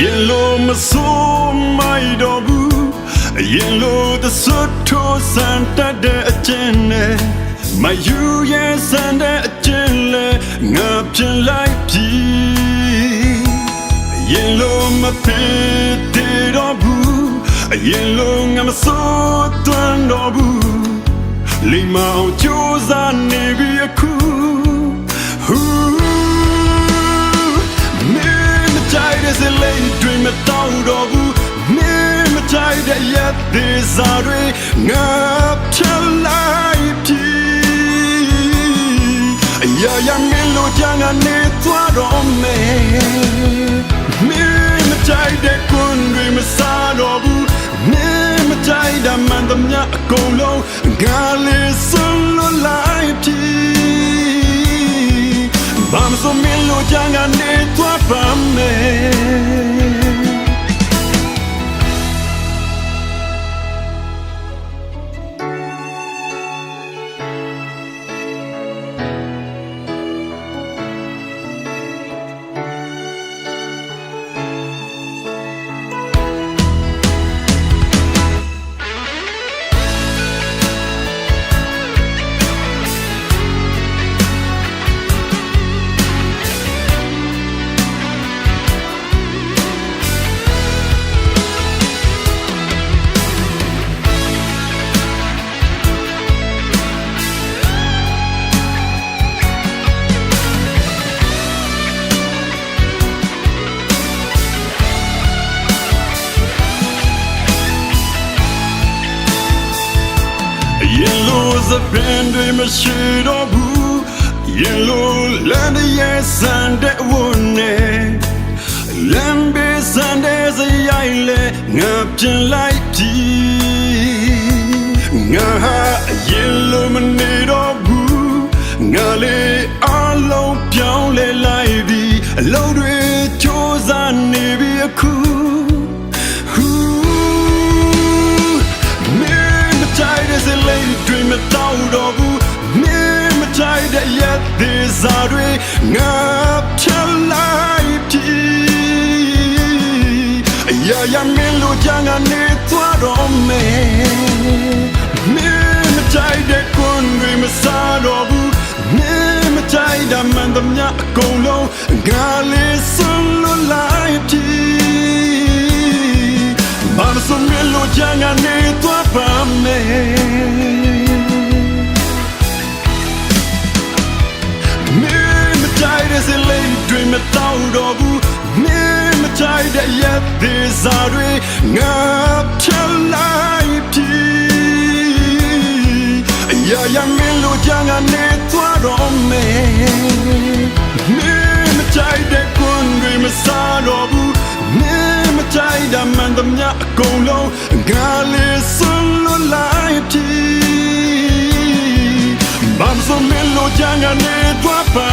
ရင်လိုမဆိုးမိုက်တော့ဘူးရင်လိုသစွတ်ထိုးစံတတ်တဲ့အကျဉ်းနဲ့မယူရဲ့စံတဲ့အကျဉ်းလဲငါပြင်လိုက်ပြီရင်လိုမဖြစ်သေးတော့ဘူးရင်လိုငါမဆိုးသွမ်းတော့ဘူးလိမ္မာအောင်ကြိုးစားနေပြီအခု က်တဲ့ရက်သေးစားတွေငါချလိုက်ပြီအရာရာမင်းလိုချမ်းကနေသွားတော့မယ်မင်းမကြိုက်တဲ့ကွန်းတွေမစားတော့ဘူးမင်းမကြိုက်တဲ့မှန်သမျှအကုန်လုံးငါလေးစွန့်လွတ်လိုက်ပြီ Vamos a mil lo jangan ni tua pame Yellow the band we machine of who Yellow land yes and that one Land base and as a yile Ngapin like tea Nga yellow man need of who Ngale alone ပြောင်းလဲလိုက်ပြီးအလုံးတွေစူးစမ်းနေပြီအခုမင်းမကြိုက်တဲ့စလိမ်တွေမတောင်းတော့ စားတွေငါဖြတ်လိုက်ပြီအရာရာမင်းလိုချမ်းကနေသွားတော့မယ်မင်းမကြိုက်တဲ့ကွန်းတွေမစားတော့ဘူးမင်းမကြိုက်တဲ့မှန်သမျှအကုန်လုံးငါလေးစွန့်လွတ်လိုက်ပြီ Mama so melo janga ne tua pa me Me dream me tau do bu Me me chai de yet de za dwe nga chalai pi Ya ya melo janga ne tua do me Me me chai de kun dwe me sa do bu မင်းမကြိုက်တာမှန်သမျှအကုန်လုံးငါလေးစွန့်လွတ်လိုက်ပြီဘာမစမလို့ချမ်းကနေသွားပါ